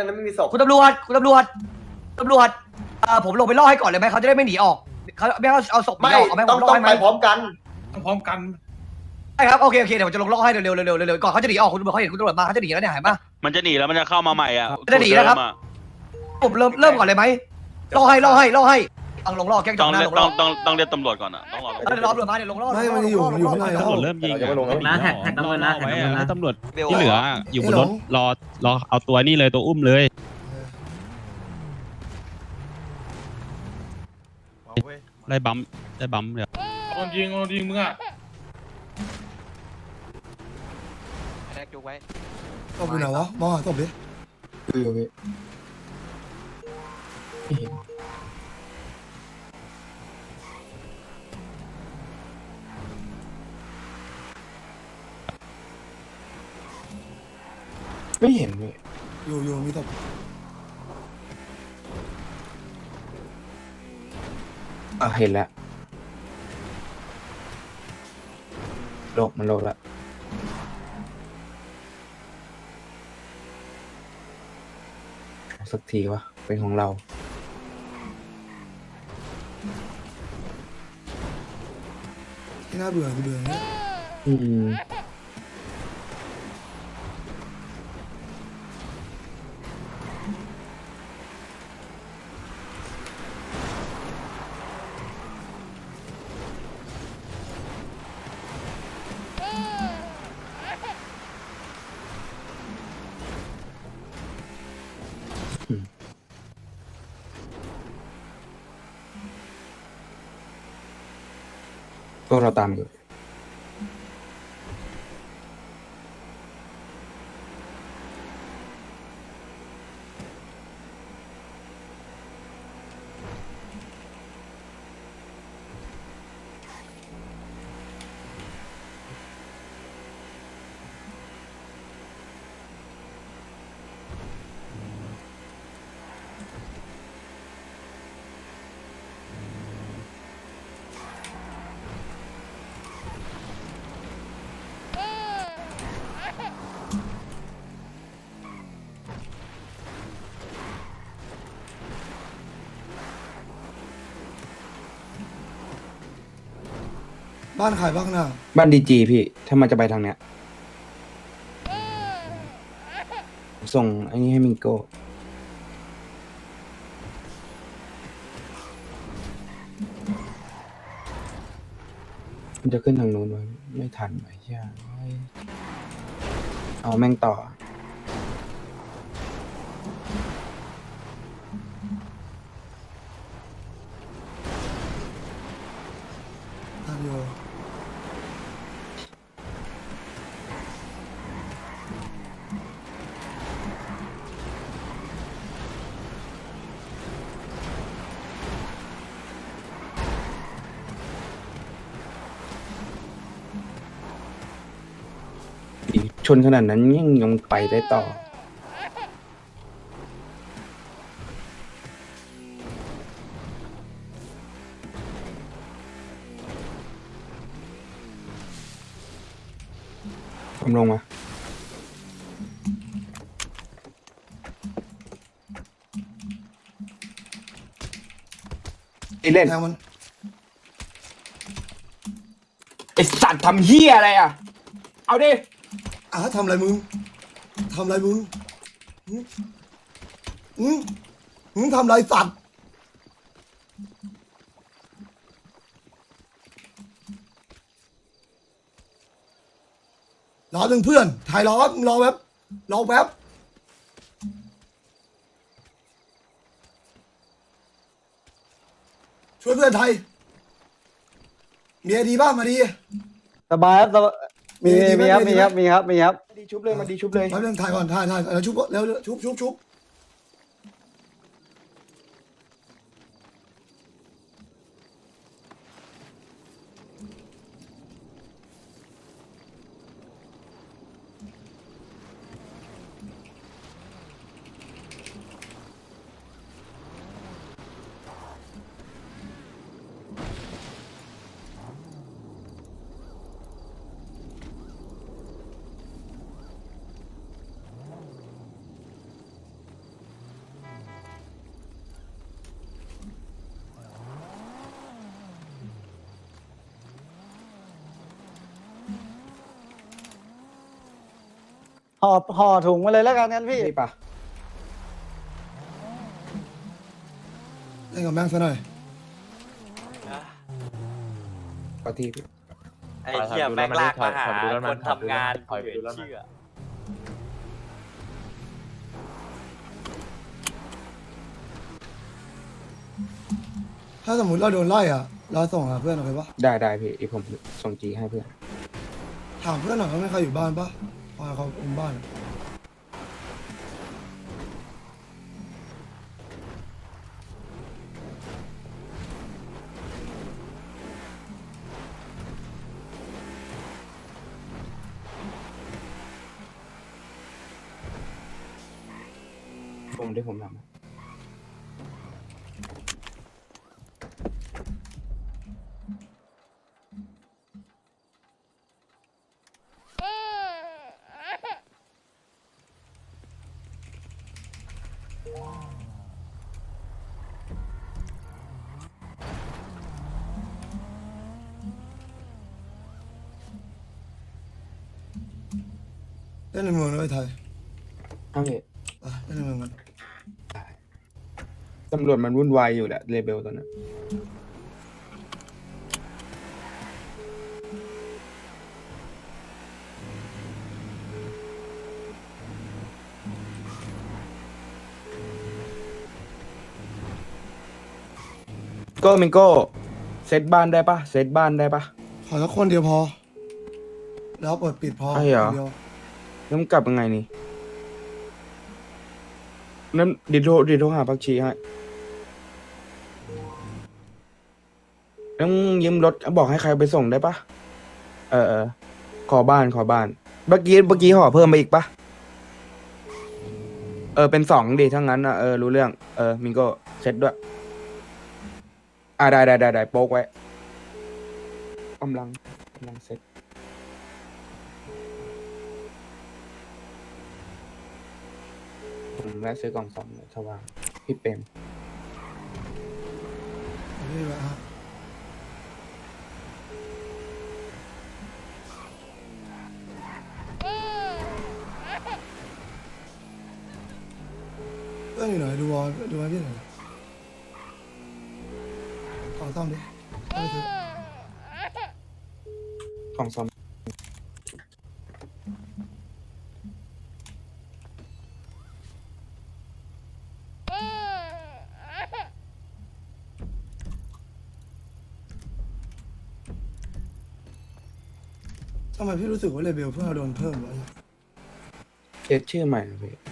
ในนั้นไม่มีศพคุณตำรวจคุณตำรวจตำรวจเอ่อผมลงไปล่อให้ก่อนเลยไหมเขาจะได้ไม่หนีออกเขาไม่เอาเอาศพหนีไม่ออกเอาไหมผต้องมล่ต้อองให้ไหมไปพร้อมกัน พร้อมกัน ใช่ครับโอเคโอเคเดี๋ยวผมจะลงล่อให้เร็วๆเร็วๆเร็วๆก่อนเขาจะหนีออกคุณตำรวจเขาเห็นคุณตำรวจมาเขาจะหนีแล้วเนี่ยเห็นปะ มันจะหนีแล้วมันจะเข้ามาใหม่อะจะหนีแล้วครับ สูตเดิมอะผมเริ่มเริ่มก่อนเลยไหมล่อให้ล่อให้ล่อให้ ต้องลงล่อแก๊งจต้อองหน้าเรียลกงต้ล่อองต้องต้องเรียกตำรวจก่อนอะต้องรอเดี๋ยวรอตำรวจมาเดี๋ยวลงล่อไม่มันยังอยู่อยู่ข้างในแล้วตำรวจเริ่มยิงยังไม่ลงนะแท็กแท็กตำรวจนะแท็กตำรวจนะตำรวจเบลที่เหลืออยู่บนรถรอรอเอาตัวนี่เลยตัวอุ้มเลยไล่บัมป์ไล่บัมป์เดี๋ยวโดนยิงโดนยิงมึงอะ แท็กจุกไว้ ตบอยู่ไหนวะมองหาตบดิไม่เห็น เลยอยู่อยู่มีตบอะเห็นแล้วโลกมันโลกแล้วเอาสักทีวะ เป็นของเรา ที่น่าเบื่อคือเบื่อเนี่ย อืม พวกเราตามอยู่ บ้านขายบ้างน้าบ้านดีจีพี่ ถ้ามันจะไปทางเนี้ย ส่งอ้นี่ให้มิงโก้ มันจะขึ้นทางนู้นไว้ไม่ทันไหมใช่เอาแม่งต่อ นขนาดนั้นยังยังไปได้ต่อ ผมลงมา ไอเล่นแทงมันไอสัตว์ทำเฮียอะไรอะ เอาดิ อะทำอะไรมึงทำอะไรมึงหึหึหึทำอะไรสัตว์รอหนึ่งเพื่อน ถ่ายรอแป๊บมึงรอแป๊บรอแป๊บช่วยเพื่อนไทย เมีไอดีบ้างมาดี สบายครับสบาย มีมีครับมีครับมีครับมีครับ ดีชุบเลยมันดีชุบเลยมาเรื่องถ่ายก่อนถ่ายถ่ายแล้วชุบแล้วชุบชุบชุบ ห่อห่อถุงมาเลยแล้วกันงั้นพี่นี่ปะเล่นกับแม่งซะหน่อยปะที่พี่ไอ้เหี้ยแม่งลากมาหาคนทำงานกูเหลือเชื่อถ้าสมมติเราโดนไล่อะ เราส่งหาเพื่อนหน่อยปะได้ได้พี่อีกผมส่งจีให้เพื่อน ถามเพื่อนหน่อยว่าไม่ใครอยู่บ้านปะ พาเขาอุ้มบ้านผมได้ผมทำ เล่นในเมืองด้วยไทยเอาพี่ไปเล่นในเมืองกัน ตำรวจมันวุ่นวายอยู่แหละเลเบลตอนนั้น ก้มิงโก้เซตบ้านได้ปะเซตบ้านได้ปะ ขอสักคนเดียวพอ แล้วเปิดปิดพอใช่เหรอ คนเดียวแล้วมันกลับยังไงนี่นั่นดิโทรดิโทรหาพักชีให้แล้วมึงยืมรถบอกให้ใครไปส่งได้ปะเออเออขอบ้านขอบ้าน เมื่อกี้เมื่อกี้ห่อเพิ่มไปอีกปะเออเป็นสองดีทั้งนั้นอะเออรู้เรื่อง เออมิงโก้เซ็ตด้วย อ่าได้ได้ได้ได้โป๊กไว้กำลังกำลังเซ็ตผมแวะซื้อกล่องสองเลยสว่างพี่เปรมนี่แหละฮะเพื่อนอยู่ไหนดูวอลดูไว้พี่หน่อย ขอซ่อมดิเอาไปซื้อกล่องซ่อมทำไมพี่รู้สึกว่าเลเบลเพื่อนเราโดนเพิ่มวะเคสชื่อใหม่นะพี่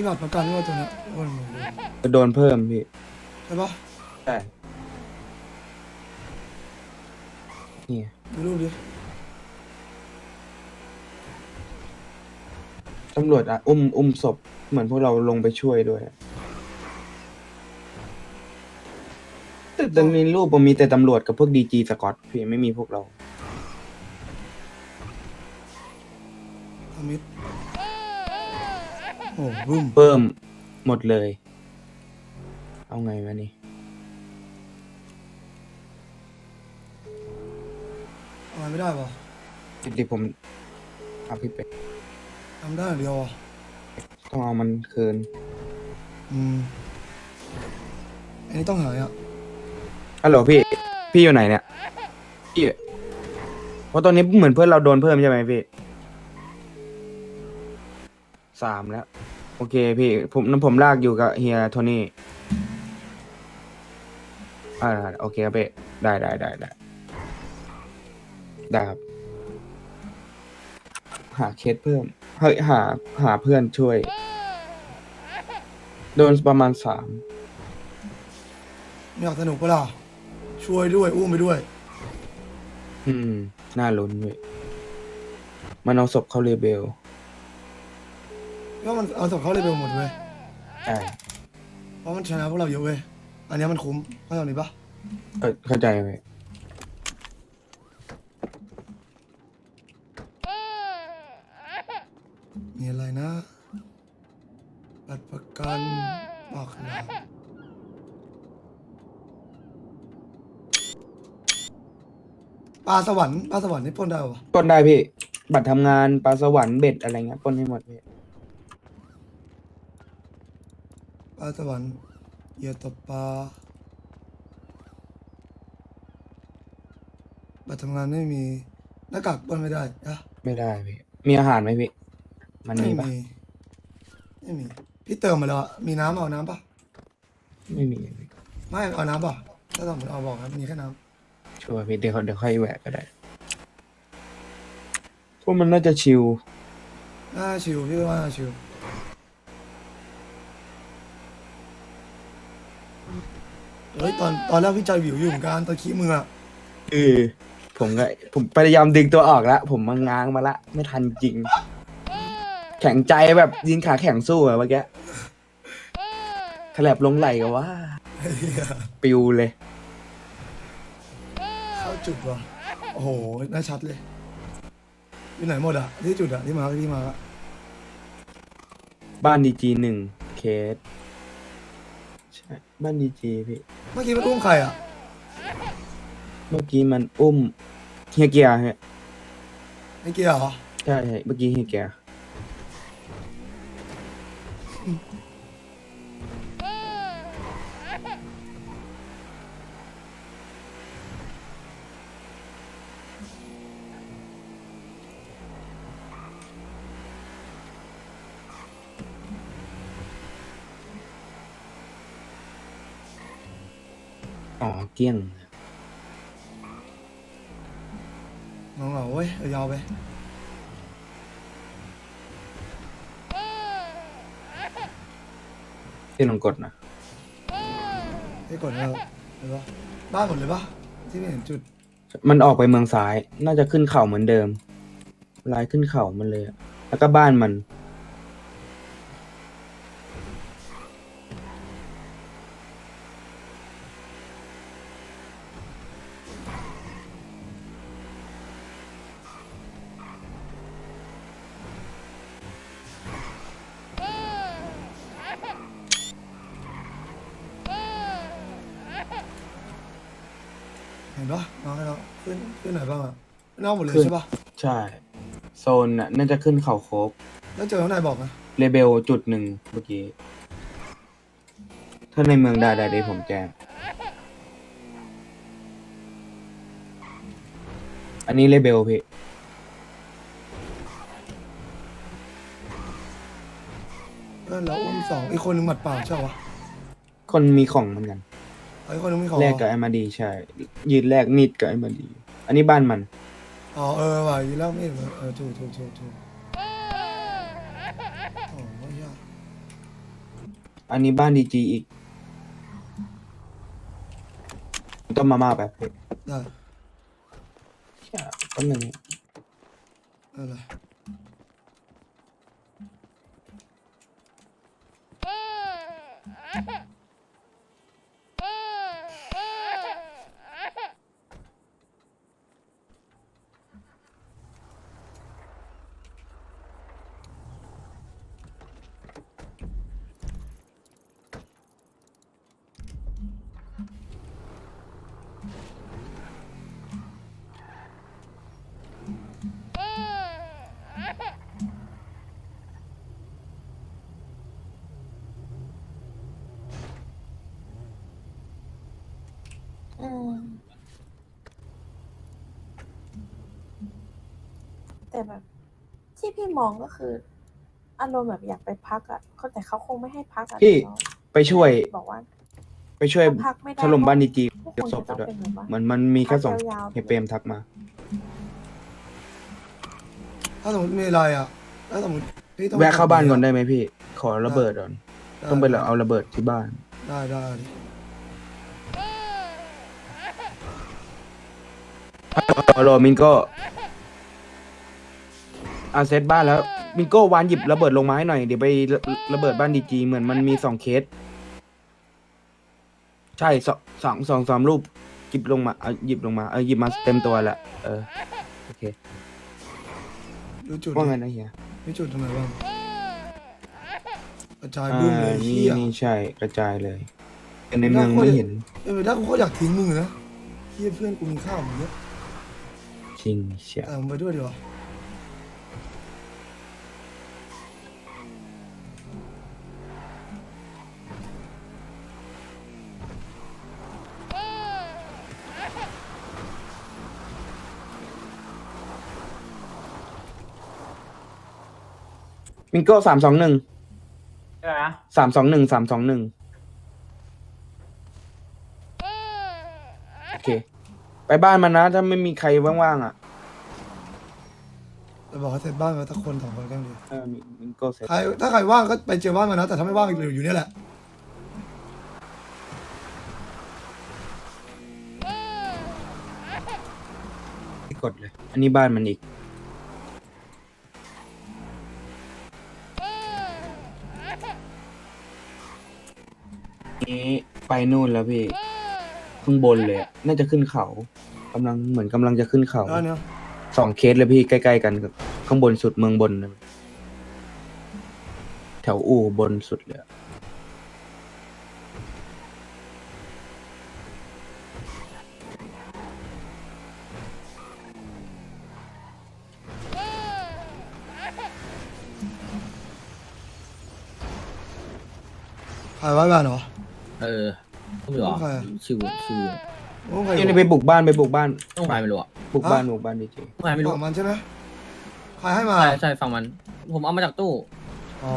นี่บัตรประกันว่าตัวเนี้ยว่ามันโดนจะโดนเพิ่มพี่ใช่ปะใช่นี่ ดูรูปดิตำรวจอะอุ้มอุ้มศพเหมือนพวกเราลงไปช่วยด้วยอะแต่ตอนนี้รูปมันมีแต่ตำรวจกับพวกดีจีสกอตพี่ไม่มีพวกเรา ทำมิด โอ้บึ้มเพิ่มหมดเลย เอาไงวะนี่ทำไมไม่ได้ปะดิผมเอาพี่เป็ดทำได้อย่างเดียวอะต้องเอามันคืนอืมอันนี้ต้องหายอะฮัลโหลพี่ พี่อยู่ไหนเนี่ยพี่เพราะตอนนี้เหมือนเพื่อนเราโดนเพิ่มใช่ไหมพี่ สามแล้ว โอเคพี่ผมนั้นผมลากอยู่กับเฮียโทนี่อ่าโอเคครับพี่ได้ได้ได้ได้ได้ครับ หาเคสเพิ่มเฮ้ยหาหาเพื่อนช่วย โดนประมาณสามไม่อยากสนุกปะล่ะช่วยด้วย อุ้มไปด้วย อืม น่าลุ้นเว้ยมันเอาศพเข้าเรเบล ก็มันเอาส่งเข้าเลยไปหมดเว้ยเพราะมันชนะพวกเราเยอะเว้ยอันนี้มันคุ้มเข้าใจไหมปะเข้าเข้าใจเลยมีอะไรนะบัตรประกันบอกนาปลาสวรรค์ปลาสวรรค์นี่ปนได้ปะปนได้พี่ บัตรทำงานปลาสวรรค์เบ็ดอะไรเงี้ยปนให้หมดพี่ ปลาสวรรค์เหยื่อตกปลาบัตรทำงานไม่มีหน้ากากปล้นไม่ได้นะไม่ได้พี่ มีอาหารไหมพี่ มันไม่มีปะมีไม่มี พี่เติมมาแล้วอะมีน้ำเอาน้ำปะไม่มีพี่ไม่เอาน้ำปะถ้าสมมติเอาบอกนะมีแค่น้ชัวร์พี่เดี๋ยวเดี๋ยวค่อยแหวกก็ได้พวกมันน่าจะชิลำน่าชิวพี่ว่าน่าชิว เฮ้ยตอนตอนแรกพี่ใจวิวอยู่เหมือนกันตอนขี้มืออะเออผมก็ผมพยายามดึงตัวออกแล้วผมมาง้างมาละ ไม่ทันจริง แข็งใจแบบยิงขาแข็งสู้อะเมื่อกี้แถลบลงไหลก็ว่าเหี้ยปิวเลย เข้าจุดว่ะโอ้โหน่าชัดเลยอยู่ไหนหมดอะที่จุดอะที่มาที่มาอะบ้านดีจีหนึ่งเคสใช่ บ้านดีจีพี่ เมื่อกี้มันอุ้มใครอะเมื่อกี้มันอุ้มเฮียเกียร์ฮะไอ้เกียร์เหรอ ใช่ใช่เมื่อกี้เฮียเกียร์ อ๋อเกลี้ยงน้องเหรอเว้ยเอายาวไป ที่ลองกดนะให้กดแล้วเห็นปะบ้านหมดเลยปะที่ไม่เห็นจุดมันออกไปเมืองซ้าย น่าจะขึ้นเขาเหมือนเดิมลายขึ้นเขามันเลยอะแล้วก็บ้านมัน เห็นปะน้องให้เรา ขึ้นขึ้นไหนบ้างอะนอกหมดเลยขึ้น ใช่ปะใช่ โซนน่ะน่าจะขึ้นเขาโคบแล้วเจอข้างในบอกนะเลเบลจุดหนึ่งเมื่อกี้ ถ้าในเมืองได้ได้เดี๋ยวผมแจ้ง อันนี้เลเบลพี่ เพื่อนเราอุ้มสองอีกคนนึงหมัดเปล่าใช่ปะคนมีของเหมือนกันเอาอีกคนนึงมีของแลกกับไอ้มาดีใช่ ยืนแลกมีดกับไอ้มาดี อันนี้บ้านมัน อ๋อเออว่ะยีแล้วไม่เห็นเออถูกถูกถูกถูกโอ้ยยากอันนี้บ้านดีจีอีกต้มมาม่าแบบพี่ได้เชี่ยต้นหนึ่งอะไร อืม แต่แบบ ที่พี่มองก็คือ อารมณ์แบบอยากไปพักอะเขาแต่เขาคงไม่ให้พักอะพี่ เนาะไปช่วย บอกว่าไปช่วยถ้าพักไม่ได้ถล่มบ้านดีจีพวกเก็บคุณศจะพไปต้องด้วยเป็นแบบว่าเหมือนมันมีแค่สองพักยาวๆเฮยเปรมทักมา ถ้าสมมติมีอะไรอะ ถ้าสมมติพี่ต้องแวะเข้าบ้านก่อนได้ไหมพี่ ขอระเบิดก่อนด้ต้องไปเอาระเบิดที่บ้าน ได้ได้ดิฮัลโหลมินโก้ อาเซตบ้านแล้วมินโก้วานหยิบระเบิดลงมาให้หน่อย เดี๋ยวไประระเบิดบ้านดีจีเหมือนมันมีสองเคส ใช่สองสองสองสามรูปหยิบลงมาเอาหยิบลงมาเออหยิบมาเต็มตัวแหละเออโอเคดูจุดว่าไงดินะเฮียมีจุดตรงไหนบ้างกระจายอ่าบึ้มเลยนี่เฮียนี่ใช่กระจายเลยแต่ในเมืองไม่เห็นเออถ้ากูก็อยากทิ้งมึงนะเฮียเพื่อนกูมีข้าวมึงเยอะจริงเชียว แต่ผมไปด้วยดีกว่า มิงโก้สามสองหนึ่งใช่ไหมสามสองหนึ่งสามสองหนึ่งโอเค ไปบ้านมันนะ ถ้าไม่มีใครว่างๆอะจะบอกให้เสร็จบ้านมาสักคนสองคนก็ยังดีเออมิมิงโก้เสร็จใครถ้าใครว่างก็ไปเจอบ้านมานะ แต่ถ้าไม่ว่างอยู่อยู่เนี่ยแหละ กดเลย อันนี้บ้านมันอีก นี้ ไปนู่นแล้วพี่ข้างบนเลยอะน่าจะขึ้นเขากำลังเหมือนกำลังจะขึ้นเขาแล้วเนี่ยสองเคสเลยพี่ใกล้ๆกันกับข้างบนสุดเมืองบนนะแถวอู่บนสุดเลยอะใครว่าบ้านเหรอ เออต้องอยู่หรอใครอะชื่อชื่อโอ้ใครนี่ไปบุกบ้านไปบุกบ้าน ต้องไปไม่รู้อะบุกบ้านบุกบ้านดีเจต้องไปไม่รู้ฝั่งมันใช่ไหมใครให้มา ใช่ใช่ฟังมัน ผมเอามาจากตู้อ๋อ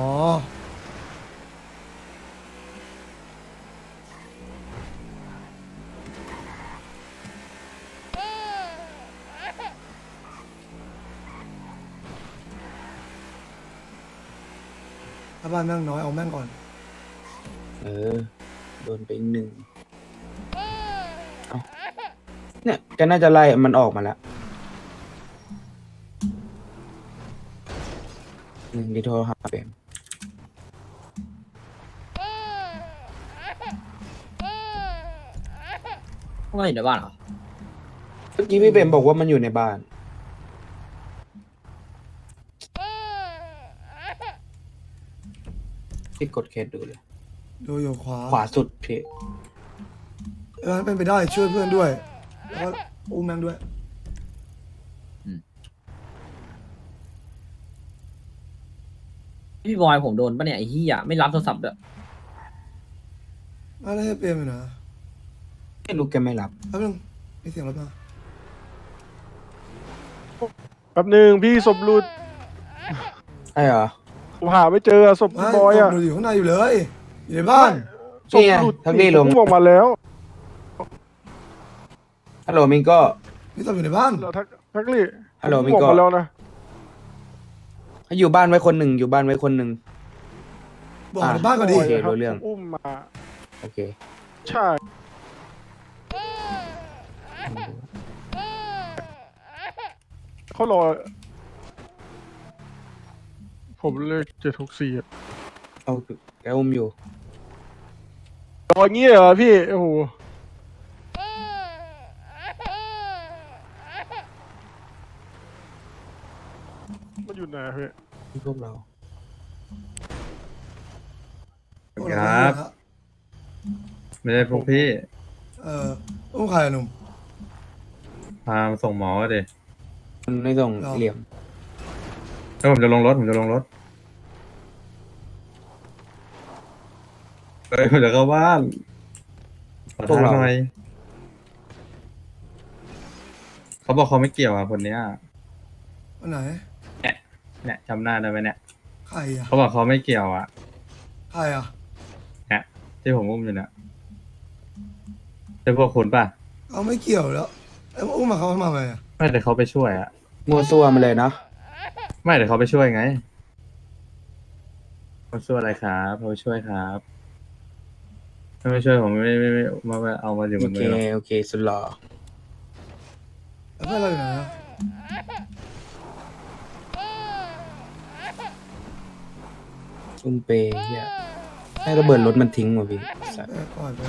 ถ้าบ้านแม่งน้อยเอาแม่งก่อน เออ โดนไปอีกหนึ่งเอาเนี่ยแกน่าจะไล่มันออกมาแล้วหนึ่งที่โทรหาเปมพวกมันอยู่ในบ้านเหรอเมื่อกี้พี่เปมบอกว่ามันอยู่ในบ้าน ที่กดเคสดูเลย ดูอยู่ขวาขวาสุดพี่เออเป็นไปได้ช่วยเพื่อนด้วย แล้วก็อุ้มแม่งด้วยพี่บอยผมโดนปะเนี่ยไอ้เหี้ยไม่รับโทรศัพท์ด้วยอะไรให้เปรมอยู่นะไม่รู้แกไม่รับแป๊บนึงมีเสียงรถมาแป๊บหนึ่งพี่ศพหลุดใช่เหรอผมหาไม่เจออะศพไม่บอยอะดูอยู่ข้างในอยู่เลย อยู่ในบ้านศพนี่ไงหลุดทักลี่ลงผมบอกมาแล้วฮัลโหลมิงโก้นี่ตอนอยู่ในบ้านเหรอทักทักลี่ฮัลโหลผมมิงบอกโก้มาแล้วนะให้อยู่บ้านไว้คนหนึ่งอยู่บ้านไว้คนหนึ่ง บอกอะในบ้านก็ดี โอเคครับรู้เรื่องผมอุ้มมาโอเค ใช่เขารอ ผมเลขเจ็ดหกสี่ เอา แกอุ้มอยู่รออย่างงี้เหรอพี่โอ้โหมันอยู่ไหนอะพี่ที่พวกเราพวกเราก็อยู่นะไม่ได้พวกพี่ เอออุ้มใครอะหนุ่ม พามาส่งหมอเดยมันไม่ส่งเราเหลี่ยมแล้วผมจะลงรถผมจะลงรถ เฮ้ยผมจะเข้าบ้านขอพวกทางเราหน่อยเขาบอกเขาไม่เกี่ยวอะคนเนี้ยวันไหนเนี่ยจำหน้าได้ไหมเนี่ยใครอะเขาบอกเขาไม่เกี่ยวอะใครอะเนี่ยที่ผมอุ้มอยู่เนี่ยเป็นพวกคุณป่ะเขาไม่เกี่ยวแล้วแล้วอุ้มมาเขาทำไมอะไม่แต่เขาไปช่วยอะมัวซัวมาเลยเนาะไม่แต่เขาไปช่วยไงเขาช่วยอะไรครับเขาช่วยครับ ถ้าไม่ช่วยผมไม่ไม่ไม่ไม่ไม่เอามาอยู่บโอนเค มือหรอกโอเค สุดหล่อแล้วเพื่อนเราอยู่ไหนอะอุ้มเปย์เฮียให้ระเบิดรถมันทิ้งว่ะพี่สัตว์เออก่อนไป